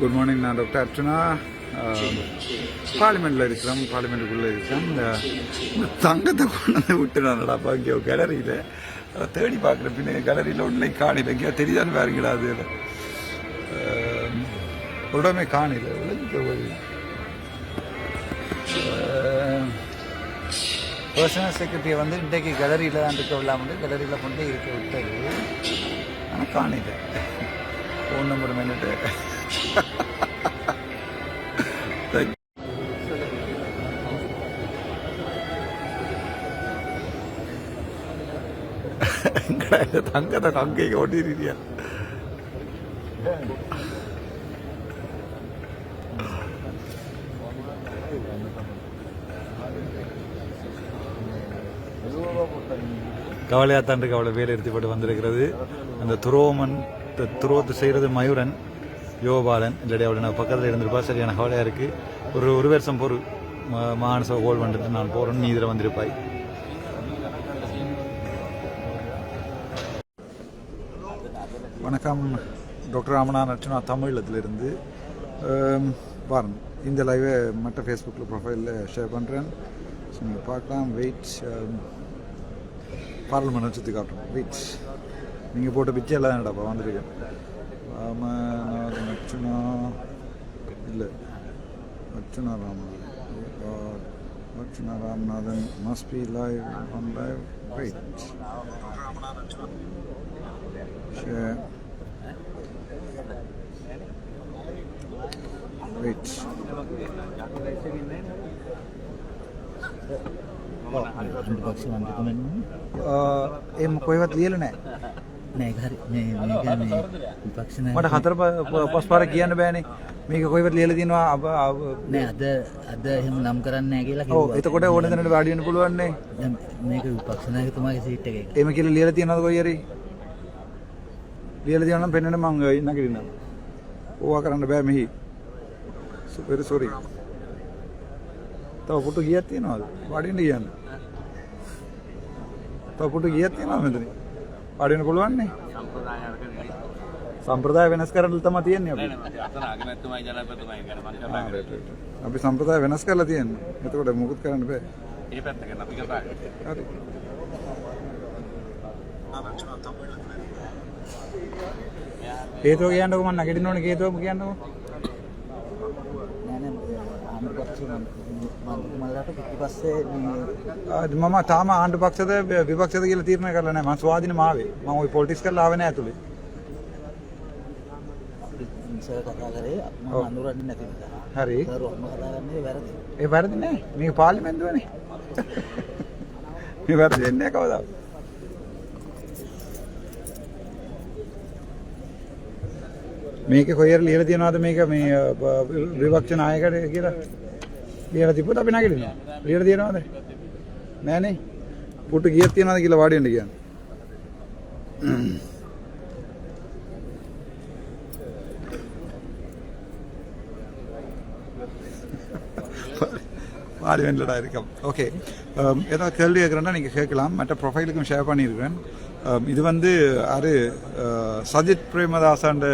Good morning நான் doctor Archana. பார்லிமெண்ட்டில் இருக்கிறோம் பார்லிமெண்ட்டுக்குள்ளே இருக்கிறோம். இந்த தங்கத்தை கொண்டு வந்து விட்டு நானடா இங்கே கேலரியில் தேடி பார்க்குறேன் பின்ன கேலரியில் ஒன்றை காணில எங்கேயா தெரியுதான்னு வேறே கிடாது ஒரு இடமே காணில விளைஞ்சிக்க போய் பர்சனல் செக்ரட்டரியை வந்து இன்றைக்கு கேலரியில் தான் இருக்க விடாமல் கேலரியில் கொண்டு இருக்க விட்டது. ஆனால் காணில ஃபோன் நம்பர் மென்னுட்டு தங்கத்தை அங்கே ஓட்டிருக்கியா கவலையாக தான் இருக்கு வேலை எடுத்து போட்டு வந்திருக்கிறது. அந்த துரோமன் த- துரோத்து செய்கிறது மயூரன். யோபாலன் இல்லடி அவள் நான் பக்கத்தில் இருந்திருப்பா. சரியான கவலையாக இருக்குது ஒரு ஒரு வருஷம் பொறு. மா- மானச ஹோல் வந்துட்டு நான் போகிறேன்னு நீ இதில் வந்திருப்பாய். வணக்கம். டாக்டர் ராமனா நட்சனா தமிழத்திலிருந்து பாருங்க இந்த லைவை மற்ற ஃபேஸ்புக்கில் ப்ரொஃபைலில் ஷேர் பண்ணுறேன் ஸோ நீங்கள் பார்க்கலாம். வெயிட் பார்லிமெண்ட் சுற்றி காட்டுறோம். வெயிட் நீங்கள் போட்ட பிச்சை எல்லாம் என்னடாப்பா வந்திருக்கேன் Ramanathan must be live on live. Great. Share. Great. Uh, ये मुकोई बात लिए लो ना මට හතර පස් පාර කියන්න බෑනේ. මේක කොයිවත් ලියල තිනවා අබ නෑ අද අද එහෙම නම් කරන්න නෑ කියලා කිව්වා. එතකොට ඕන දනට වාඩියන්න පුළුවන්නේ දැන් මේක විපක්ෂ නායකතුමාගේ සීට් එකේ එම කියල ලියල තියෙනද කොයිරි ලියල තියනම් පෙන්න්නට මංග ඉන්න කිරන්න ඕවා කරන්න බෑ මෙහි. සුපෙර සොරි තව පුටු ගියත් තියෙනවාද? වඩින්ට කියන්න තව පුටු ගියත් තියෙනවා මෙතන වඩින්න පුළුවන්නේ? සම්ප්‍රදාය වෙනස් කරන්න තම තියෙන්නේ අපි. අපි සම්ප්‍රදාය වෙනස් කරලා තියෙන්නේ. එතකොට මුකුත් කරන්න බෑ. හරි. හේතුව කියන්නකො මම නැගිටින්න ඕනේ. හේතුව කියන්නකො. නෑ නෑ ආණ්ඩු මම තාම ආණ්ඩු පක්ෂද විපක්ෂද කියලා තීරණය කරලා නැහැ. මම ස්වාධීනම ආවේ මම ওই පොලිටික්ස් කරලා ආවේ නැහැ ඇතුලේ. සර් කතා කරේ. මම. අඳුරන්නේ නැති නිසා. හරි. සර් ඔහම කතා කරන්නේ වැරදි. ඒ වැරදි නෑ. මේක පාර්ලිමේන්තුවනේ මේ වැරදි වෙන්නේ නැහැ කවදාවත්. මේක කොහෙර ලියලා තියනවාද මේක? මේ විපක්ෂ නායකට කියලා ලියලා තිබ්බොත් අපි නැගිටිනවා ලියලා තියනවාද නෑනේ පුටු කීයක් තියනවාද කියලා වාඩි වෙන්න කියන්නේ பார்லிமெண்ட்டில் இருக்கோம் ஓகே ஏதாவது கேள்வி கேட்குறேன்னா நீங்கள் கேட்கலாம் மற்ற ப்ரொஃபைலுக்கும் ஷேர் பண்ணியிருக்கிறேன் Um, இது வந்து அரு uh, சஜித் பிரேமதாசாண்ட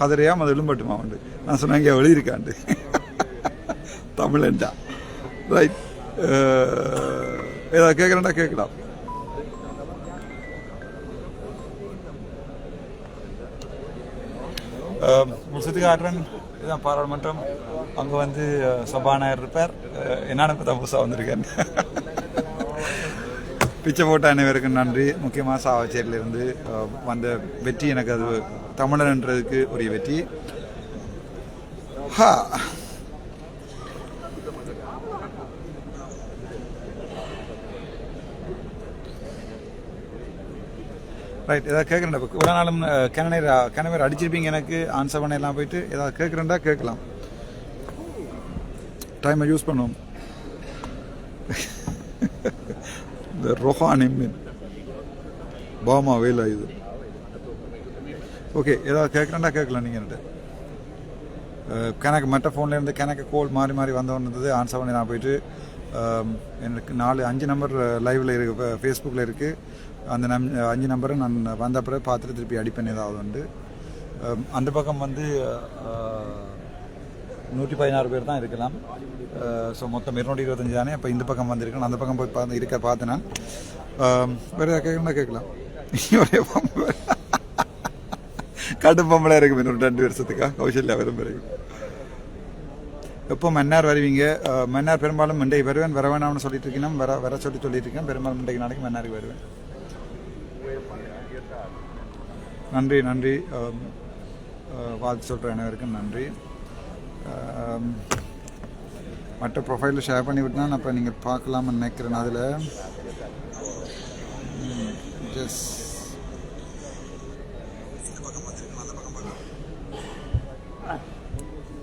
கதிரையா அது எழும்பட்டுமா உண்டு நான் சொன்னேன் இங்கே எழுதியிருக்காண்டு தமிழன்டா ரைட் ஏதாவது கேட்குறேன்டா கேட்கலாம் முடிச்சதுக்கு காட்டுறேன் இதுதான் பாராளுமன்றம் அங்கே வந்து சபாநாயகர் இருப்பார் அஹ், என்னன்னு புதுசா புதுசாக வந்திருக்கேன் பிச்சை போட்ட அனைவருக்கும் நன்றி முக்கியமாக சாவச்சேரியிலிருந்து அஹ், வந்த வெற்றி எனக்கு அது தமிழன்ன்றதுக்கு உரிய வெற்றி ஹா ரைட் ஏதாவது கேட்குறேன்டா இப்போ இவ்வளோ நாளும் கிணநீர் கிணவர் அடிச்சிருப்பீங்க எனக்கு ஆன்சர் பண்ணலாம் போயிட்டு ஏதாவது கேட்குறேன்டா கேட்கலாம். டைமை யூஸ் பண்ணுவோம். இந்த ரொஹான் எம்மின் பாமா வேலா இது. ஓகே ஏதாவது கேட்குறேன்டா கேட்கலாம் நீங்கள் என்கிட்ட. கணக்கு மற்ற ஃபோன்லேருந்து கணக்கு கோல் மாறி மாறி வந்தவன் இருந்தது ஆன்சர் பண்ணி நான் போயிட்டு எனக்கு நாலு அஞ்சு நம்பர் லைவில் இருக்கு ஃபேஸ்புக்கில் இருக்குது அந்த நம் அஞ்சு நம்பரை நான் வந்த பிறகு பார்த்துட்டு திருப்பி அடிப்பேன் ஏதாவது உண்டு. அந்த பக்கம் வந்து நூற்றி பதினாறு பேர் தான் இருக்கலாம். ஸோ மொத்தம் இருநூற்றி இருபத்தஞ்சு தானே இப்போ இந்த பக்கம் வந்திருக்கணும் அந்த பக்கம் போய் பார்த்து இருக்க பார்த்தேன்? நான் வேறு ஏதாவது கேட்கணும்னா கேட்கலாம். ஒரே பொம்பளை. கடும் பொம்பளை இருக்கு இன்னொரு ரெண்டு வருஷத்துக்கா? கௌசல்யா வரும் பிறகு. எப்போ மன்னார் வருவீங்க? மன்னார் பெரும்பாலும் மண்டைக்கு வருவேன் வர வேணாம்னு சொல்லிட்டு இருக்கேன் வர வர சொல்லி சொல்லிட்டு இருக்கேன். பெரும்பாலும் மண்டைக்கு நாளைக்கு மன்னாருக்கு வருவேன். நன்றி நன்றி. வாழ்த்து சொல்கிற அனைவருக்கும் நன்றி. மற்ற ப்ரொஃபைலில் ஷேர் பண்ணி விட்டுனா அப்போ நீங்கள் பார்க்கலாம்னு நினைக்கிறேன். அதில் ஜஸ்ட்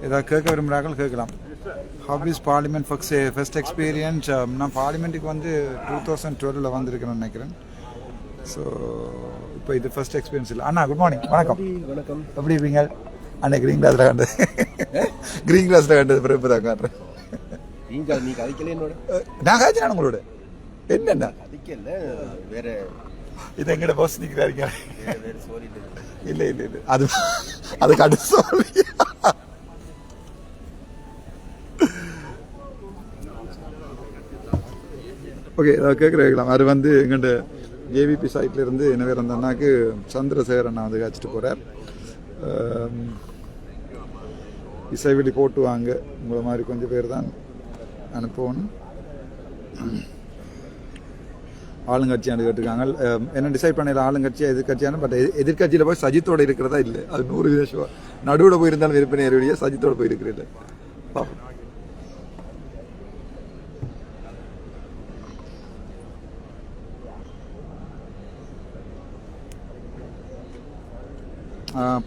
ஏதாவது கேட்க விரும்புகிறார்கள் கேட்கலாம். How is parliament folks first experience நான் பார்லிமெண்ட்டுக்கு வந்து டூ தௌசண்ட் டுவெலில் வந்திருக்கிறேன்னு நினைக்கிறேன். ஸோ இப்போ இது ஃபர்ஸ்ட் எக்ஸ்பீரியன்ஸ் இல்லை. அண்ணா குட் மார்னிங் வணக்கம். வணக்கம். எப்படி இருப்பீங்க அண்ணே க்ரீன் கிளாஸில் கண்டது. க்ரீன் கிளாஸில் கண்டது. பிறகு இப்போ தான் காட்டுறேன். நீங்க நீ கதைக்கல என்னோட? நான் காய்ச்சினா உங்களோட? என்னென்ன கதைக்கல. வேற இது எங்கட பாஸ் நிற்கிறாருங்க இல்லை இல்லை இல்லை. அது அது கடைசி சொல்லி ஓகே நான் கேட்குற கேட்கலாம். அது வந்து எங்கள்ட ஜேவிபி சைட்லேருந்து என்ன பேர் அந்த அண்ணாக்கு சந்திரசேகர் அண்ணா வந்து காய்ச்சிட்டு போகிறார் இசைவெளி போட்டுவாங்க உங்களை மாதிரி கொஞ்சம் பேர் தான் அனுப்பணும். ஆளுங்கட்சியாண்டு கேட்டிருக்காங்க. என்ன டிசைட் பண்ணல ஆளுங்கட்சியா எதிர்கட்சியான பட் எதிர்கட்சியில் போய் சஜித்தோடு இருக்கிறதா இல்லை? அது நூறு விதேஷம் நடுவில் போயிருந்தாலும் விருப்பம் ஏறிய சஜித்தோடு போயிருக்கிறேன் பார்ப்போம்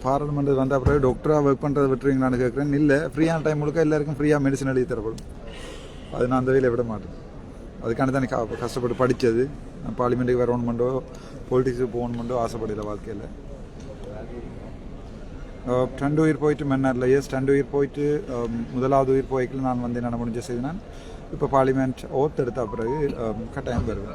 பாராளுமன்றம் வந்த பிறகு டாக்டராக ஒர்க் பண்ணுறதை விட்டுருவீங்களான்னு கேட்குறேன் இல்லை ஃப்ரீயான டைம் முழுக்க எல்லாருக்கும் ஃப்ரீயாக மெடிசன் எழுதி தரப்படும். அது நான் அந்த வழியில் விட மாட்டேன். அதுக்கான தான் க- கஷ்டப்பட்டு படித்தது நான் பார்லிமெண்ட்டுக்கு வரணுமெண்டோ பொலிட்டிக்ஸுக்கு பண்ணோ ஆசைப்படல வாழ்க்கையில். ரெண்டு உயிர் போயிட்டு மன்னாரில். எஸ் ரெண்டு உயிர் போயிட்டு முதலாவது உயிர் போய்க்கில் நான் வந்து என்ன முடிஞ்ச செய்து நான் இப்போ பார்லிமெண்ட் ஓத் எடுத்த பிறகு கட்டாயம் வருவேன்.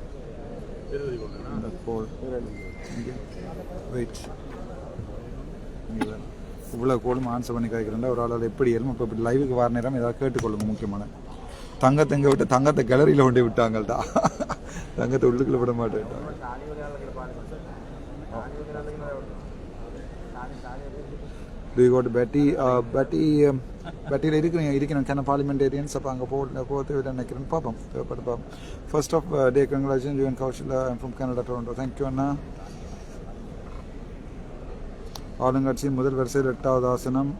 வெயிட் இவ்வளோ கோலும் ஆன்சர் பண்ணி கேட்குறேன் ஒரு ஆளால் எப்படி ஏறும் இப்போ இப்படி லைவுக்கு வர நேரம் ஏதாவது கேட்டுக்கொள்ளுங்க முக்கியமான. தங்கத்தை எங்கே விட்டு தங்கத்தை கேலரியில் கொண்டு விட்டாங்கள்டா. தங்கத்தை உள்ளுக்குள்ள விட மாட்டேன் டு கோ டு பேட்டி பேட்டி பேட்டியில் இருக்கிறேன் இருக்கிறேன் கேன பார்லிமெண்டேரியன்ஸ் அப்போ அங்கே போக போக தேவையில்லை நினைக்கிறேன். பார்ப்போம். தேவைப்பட்டு பார்ப்போம் first of day congratulation June Kaushal from Canada Toronto thank you அண்ணா. ஆளுங்கட்சியின் முதல் வரிசையில் எட்டாவது ஆசனம்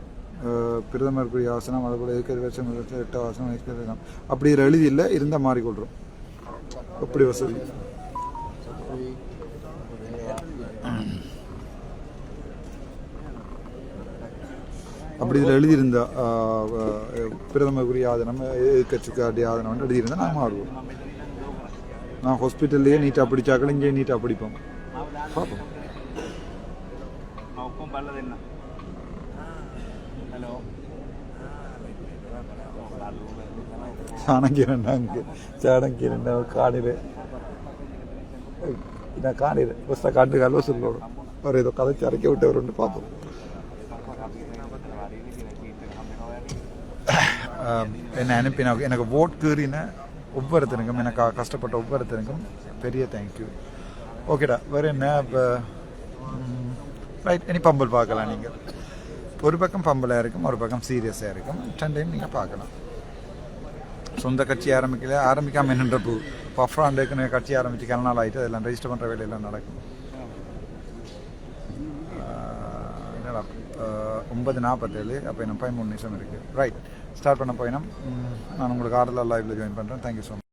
uh, பிரதமருக்குரிய ஆசனம் அதுபோல் இருக்கிற வரிசை முதல் வரிசையில் எட்டாவது ஆசனம் இருக்கிறது அப்படி இதில் எழுதி இல்லை இருந்தால் மாறிக்கொள்கிறோம் அப்படி வசதி. அப்படி இதில் எழுதியிருந்தா பிரதமருக்குரிய ஆதனம் எதிர்கட்சிக்காருடைய ஆதனம்னு எழுதியிருந்தா நான் மாறுவோம். நான் ஹாஸ்பிட்டல்லையே நீட்டாக படித்தாக்கள் இங்கேயே நீட்டாக படிப்போம். பார்ப்போம். சாணங்கிரண்டா இங்கே. சாணங்கிரண்டா காலையில். நான் காலையில் ஃபஸ்ட்டாக காட்டுக்கால சொல்லணும் அவர் ஏதோ கதைச்சு அரைக்க விட்டவர் ஒன்று பார்த்தோம் என்னை அனுப்பின எனக்கு ஓட் கீறின ஒவ்வொருத்தருக்கும் எனக்கு கஷ்டப்பட்ட ஒவ்வொருத்தருக்கும் பெரிய தேங்க்யூ ஓகேடா வேறு என்ன? இப்போ ரைட் இனி பம்பல் பார்க்கலாம் நீங்கள் ஒரு பக்கம் பம்பலாக இருக்கும் ஒரு பக்கம் சீரியஸாக இருக்கும். ரெண்டையும் நீங்கள் பார்க்கலாம். சொந்த கட்சி ஆரம்பிக்கல ஆரம்பிக்காம என்னன்ற பூ. பஃப்ராண்டுக்குன்னு கட்சி ஆரம்பித்து கல நாள் ஆகிட்டு அதெல்லாம் ரெஜிஸ்டர் பண்ணுற வேலையெல்லாம் நடக்கும். என்னடா ஒன்பது நாற்பத்தேழு அப்போ என்ன பதிமூணு நிமிஷம் இருக்குது ரைட் ஸ்டார்ட் பண்ண போயினோம் நான் உங்களுக்கு ஆர்டரில் லைவில் ஜாயின் பண்ணுறேன் தேங்க்யூ ஸோ மச்